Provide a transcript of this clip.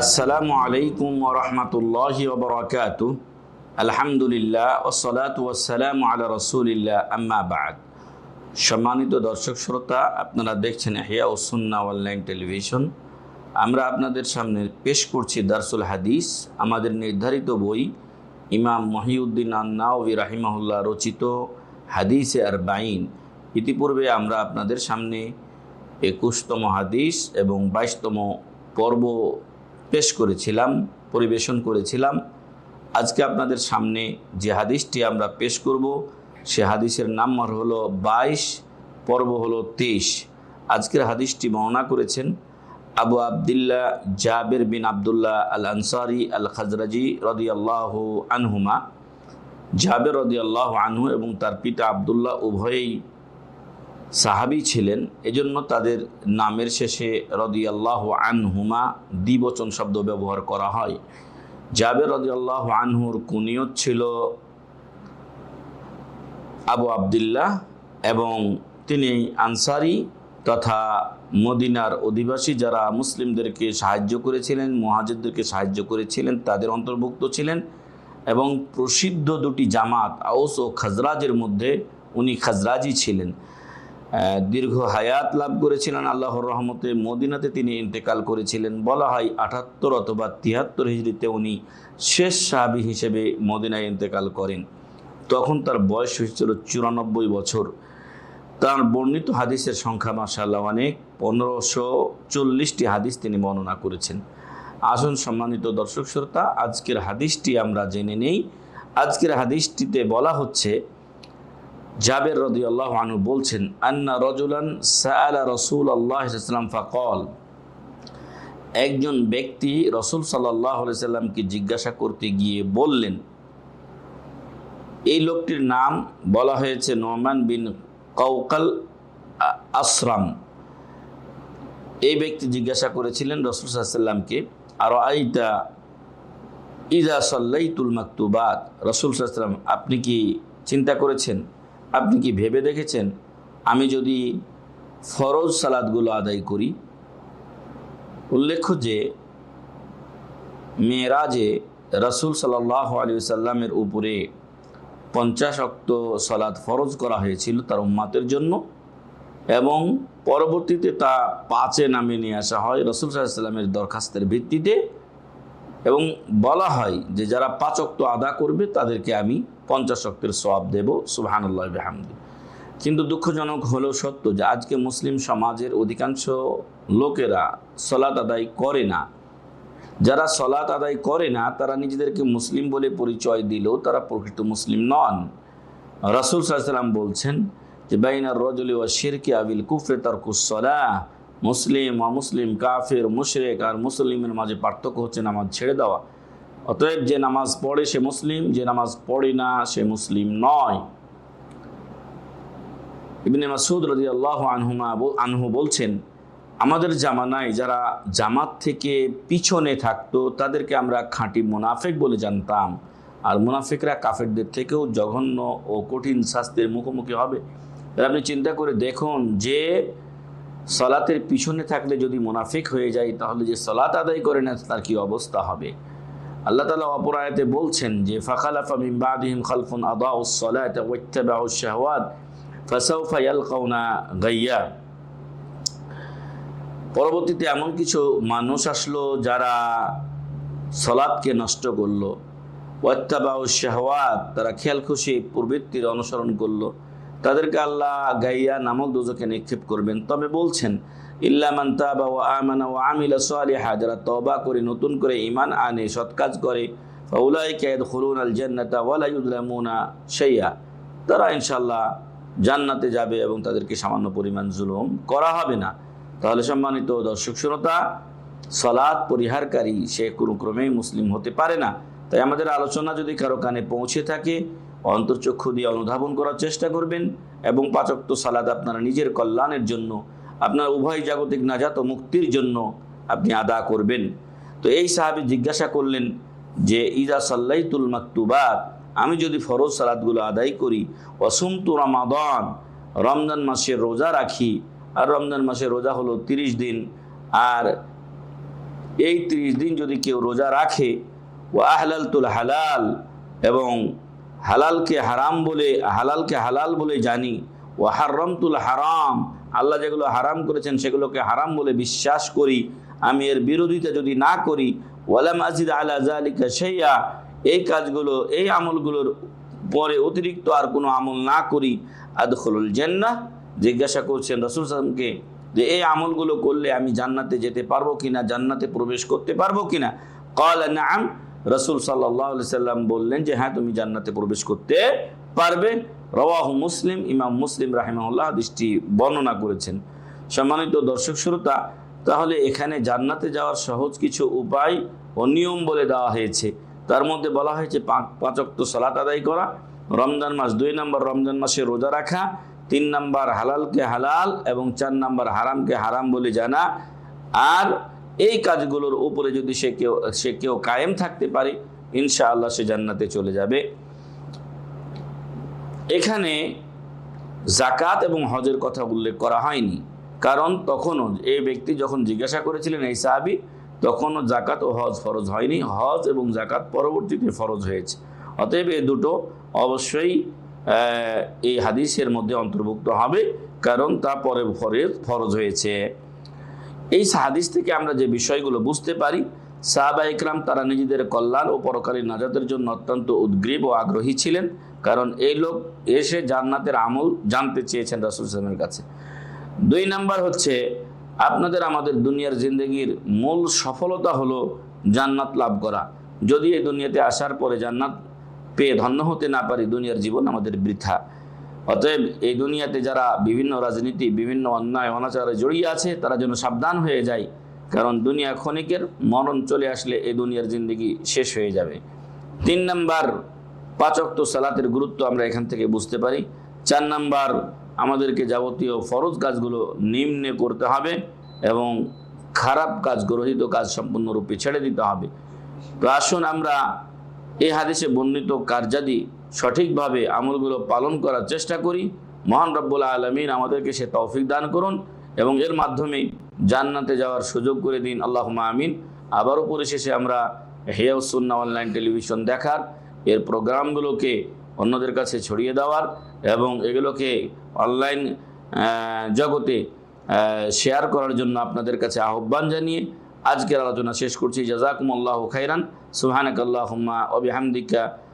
আসসালামু আলাইকুম ওরহমতুল্লাহ ওবরাকাত আলহামদুলিল্লাহ ওসলাত ওয়াসালাম আলা রসুলিল্লাহ, আম্মা বাদ। সম্মানিত দর্শক শ্রোতা, আপনারা দেখছেন হিয়া ও সুন্না অনলাইন টেলিভিশন। আমরা আপনাদের সামনে পেশ করছি দারসুল হাদিস, আমাদের নির্ধারিত বই, ইমাম মহিউদ্দিন আন্নাউবি রাহিমাহুল্লাহ রচিত হাদিসে আর বাইন ইতিপূর্বে আমরা আপনাদের সামনে একুশতম হাদিস এবং বাইশতম পর্ব পেশ করেছিলাম, পরিবেশন করেছিলাম। আজকে আপনাদের সামনে যে হাদিসটি আমরা পেশ করব, সে হাদিসের নাম্বার হলো বাইশ, পর্ব হলো তেইশ। আজকের হাদিসটি বর্ণনা করেছেন আবু আবদুল্লাহ জাবের বিন আবদুল্লাহ আল আনসারি আল খাজরাজি রদিয়াল্লাহ আনহুমা। জাবের রদিয়াল্লাহ আনহু এবং তার পিতা আবদুল্লাহ উভয়েই সাহাবি ছিলেন, এজন্য তাদের নামের শেষে রদিয়াল্লাহ আনহুমা দ্বিবচন শব্দ ব্যবহার করা হয়। জাবের রদিয়াল্লাহ আনহুর কুনিয়ত ছিল আবু আবদুল্লাহ এবং তিনি আনসারি তথা মদিনার অধিবাসী যারা মুসলিমদেরকে সাহায্য করেছিলেন মহাজিদদেরকে সাহায্য করেছিলেন, তাদের অন্তর্ভুক্ত ছিলেন এবং প্রসিদ্ধ দুটি জামাত আউস ও খাজরাজের মধ্যে উনি খাজরাজি ছিলেন। দীর্ঘ হায়াত লাভ করেছিলেন আল্লাহর রহমতে। মদিনাতে তিনি ইন্তেকাল করেছিলেন। বলা হয় আটাত্তর অথবা তিয়াত্তর হিজড়িতে উনি শেষ সাহাবি হিসেবে মদিনায় ইন্তেকাল করেন। তখন তার বয়স হয়েছিল চুরানব্বই বছর। তার বর্ণিত হাদিসের সংখ্যা মাসাল্লাহ অনেক। পনেরোশো চল্লিশটি হাদিস তিনি বর্ণনা করেছেন। আসুন সম্মানিত দর্শক শ্রোতা, আজকের হাদিসটি আমরা জেনে নেই। আজকের হাদিসটিতে বলা হচ্ছে জাবের রদি আল্লাহ আনু বলছেন, আন্না রজুলান সাআলা রসুল আল্লাহ ইসলাম ফাকল। একজন ব্যক্তি রসুল সাল্লাহ সাল্লামকে জিজ্ঞাসা করতে গিয়ে বললেন, এই লোকটির নাম বলা হয়েছে নোমান বিন কৌকাল আসরাম। এই ব্যক্তি জিজ্ঞাসা করেছিলেন রসুল সাল্লামকে আর আইতা ইজা সাল্লাইতুল মাকতুবাত? রসুল সাল্লাম আপনি কি চিন্তা করেছেন? আপনি কি ভেবে দেখেছেন? আমি যদি ফরজ সালাদগুলো আদায় করি, উল্লেখ্য যে, মেয়েরাজে রসুল সাল্লাহ আলী সাল্লামের উপরে পঞ্চাশ অক্ত সালাদ ফরজ করা হয়েছিল তার উম্মাতের জন্য এবং পরবর্তীতে তা পাঁচে নামে নিয়ে আসা হয় রসুল সাল্লামের দরখাস্তের ভিত্তিতে এবং বলা হয় যে যারা পাঁচ অক্ত আদা করবে তাদেরকে আমি পঞ্চাশ অক্তের সব দেব, সুবাহানুল্লাহ বেহামদি। কিন্তু দুঃখজনক হলেও সত্য যে আজকে মুসলিম সমাজের অধিকাংশ লোকেরা সলাত আদায় করে না। যারা সলাত আদায় করে না, তারা নিজেদেরকে মুসলিম বলে পরিচয় দিলেও তারা প্রকৃত মুসলিম নন। রাসুল সাল্লাম বলছেন যে বাইনার রজলি ও শিরকে আবিল কুফরে তার কুসলা মুসলিম, অমুসলিম, কাফের, মুশরেক আর মুসলিমের মাঝে পার্থক্য হচ্ছে নামাজ ছেড়ে দেওয়া। অতএব যে নামাজ পড়ে সে মুসলিম, যে নামাজ পড়ে না সে মুসলিম নয়। ইবনে মাসুদ রদি আল্লাহ আনহুমা আনহু বলছেন, আমাদের জামানায় যারা জামাত থেকে পিছনে থাকতো, তাদেরকে আমরা খাঁটি মুনাফেক বলে জানতাম। আর মুনাফিকরা কাফেরদের থেকেও জঘন্য ও কঠিন শাস্তির মুখোমুখি হবে। আপনি চিন্তা করে দেখুন যে সলাতের পিছনে থাকলে যদি মুনাফিক হয়ে যায়, তাহলে যে সলাত আদায় করে না তার কি অবস্থা হবে? আল্লাহ তালা অপরায়তে বলছেন যে গাইয়া। পরবর্তীতে এমন কিছু মানুষ আসলো যারা সলাদকে নষ্ট করল, ওয়াত্তাবাউ শাহওয়াত, তারা খেয়াল খুশি প্রবৃত্তির অনুসরণ করল। তাদেরকে আল্লাহ গাইয়া নামক দুজকে নিক্ষেপ করবেন। তবে বলছেন ইল্লামান তাবা ও আমানা ও আমিলা সালিহা যারা তবা করে, নতুন করে ইমান আনে, সৎ কাজ করে কায়দ খুলুন আল জান্নাতা ওয়ালা ইউদলামুনা শাইয়া তারা ইনশাল্লাহ জান্নাতে যাবে এবং তাদেরকে সামান্য পরিমাণ জুলুম করা হবে না। তাহলে সম্মানিত দর্শক শ্রোতা সলাদ পরিহারকারী সে কোনো ক্রমেই মুসলিম হতে পারে না। তাই আমাদের আলোচনা যদি কারও কানে পৌঁছে থাকে অন্তর্চক্ষু দিয়ে অনুধাবন করার চেষ্টা করবেন এবং পাচক্ত সালাদ আপনারা নিজের কল্যাণের জন্য, আপনার উভয় জাগতিক নাজাত মুক্তির জন্য আপনি আদা করবেন। তো এই সাহাবি জিজ্ঞাসা করলেন যে ইজা সাল্লাইতুল মাকতুবাত, আমি যদি ফরজ সালাদগুলো আদায় করি অসুম তু রমাদন, রমজান মাসের রোজা রাখি, আর রমজান মাসের রোজা হলো তিরিশ দিন, আর এই ত্রিশ দিন যদি কেউ রোজা রাখে ও আহলাল তুল হালাল এবং হালালকে হারাম বলে, হালালকে হালাল বলে জানি। ও হারমতুল হারাম। আল্লাহ যেগুলো হারাম করেছেন সেগুলোকে হারাম বলে বিশ্বাস করি। আমি এর বিরোধিতা যদি না করি, ওয়ালাম আজিদ আলা জালিকা সেইয়া এই কাজগুলো, এই আমলগুলোর পরে অতিরিক্ত আর কোনো আমল না করি। আদখলুল জান্নাহ। জিজ্ঞাসা করছেন রসুল সালামকে যে এই আমলগুলো করলে আমি জান্নাতে যেতে পারব কিনা? জান্নাতে প্রবেশ করতে পারব কিনা? কল, নাম। রসুল সাল্লাম বললেন যে হ্যাঁ তুমি জান্নাতে প্রবেশ করতে পারবে। রওয়াহ মুসলিম, ইমাম মুসলিম রাহিমাহুল্লাহ দৃষ্টি বর্ণনা করেছেন। সম্মানিত দর্শক শ্রোতা, তাহলে এখানে জান্নাতে যাওয়ার সহজ কিছু উপায় ও নিয়ম বলে দেওয়া হয়েছে। তার মধ্যে বলা হয়েছে, পাঁচ পাঁচক্ত সালাত আদায় করা, রমজান মাস দুই নম্বর রমজান মাসে রোজা রাখা, তিন নম্বর হালালকে হালাল এবং চার নাম্বার হারামকে হারাম বলে জানা, আর এই কাজগুলোর উপরে যদি সে কেউ সে কেউ কায়েম থাকতে পারে, ইনশাআল্লাহ সে জান্নাতে চলে যাবে। এখানে জাকাত এবং হজের কথা উল্লেখ করা হয়নি। কারণ তখনও এই ব্যক্তি যখন জিজ্ঞাসা করেছিলেন, এই সাহাবি? তখনও জাকাত ও হজ ফরজ হয়নি। হজ এবং জাকাত পরবর্তীতে ফরজ হয়েছে। অতএব এ দুটো অবশ্যই এই হাদিসের মধ্যে অন্তর্ভুক্ত হবে। কারণ তা পরে ফরে ফরজ হয়েছে। এই হাদিস থেকে আমরা যে বিষয়গুলো বুঝতে পারি, সাহাবা ইকরাম তারা নিজেদের কল্যাণ ও পরকালীন নাজাতের জন্য অত্যন্ত উদ্গ্রীব ও আগ্রহী ছিলেন, কারণ এই লোক এসে জান্নাতের আমল জানতে চেয়েছেন রাসুল ইসলামের কাছে। দুই নাম্বার হচ্ছে, আপনাদের আমাদের দুনিয়ার জিন্দগির মূল সফলতা হলো জান্নাত লাভ করা। যদি এই দুনিয়াতে আসার পরে জান্নাত পেয়ে ধন্য হতে না পারি, দুনিয়ার জীবন আমাদের বৃথা। অতএব এই দুনিয়াতে যারা বিভিন্ন রাজনীতি, বিভিন্ন অন্যায়, অনাচারে জড়িয়ে আছে, তারা যেন সাবধান হয়ে যায়। কারণ দুনিয়া ক্ষণিকের মরণ চলে আসলে এই দুনিয়ার জিন্দগি শেষ হয়ে যাবে। তিন নাম্বার পাচক্ত সালাতের গুরুত্ব আমরা এখান থেকে বুঝতে পারি। চার নাম্বার, আমাদেরকে যাবতীয় ফরজ কাজগুলো নিম্নে করতে হবে এবং খারাপ কাজ, গ্রহিত কাজ সম্পূর্ণরূপে ছেড়ে দিতে হবে। তো আসুন আমরা এই হাদিসে বর্ণিত কার্যাদি সঠিকভাবে আমলগুলো পালন করার চেষ্টা করি। মহান রব্বুল আলমিন আমাদেরকে সে তৌফিক দান করুন এবং এর মাধ্যমে জান্নাতে যাওয়ার সুযোগ করে দিন। আল্লাহ আমিন। আবারও পরিশেষে আমরা হেয়াউসুন্না অনলাইন টেলিভিশন দেখার, এর প্রোগ্রামগুলোকে অন্যদের কাছে ছড়িয়ে দেওয়ার এবং এগুলোকে অনলাইন জগতে শেয়ার করার জন্য আপনাদের কাছে আহ্বান জানিয়ে আজকের আলোচনা শেষ করছি। জাজাকুমুল্লাহ খাইরান। সুহানাক আল্লাহুম্মা ওবিহামদিকা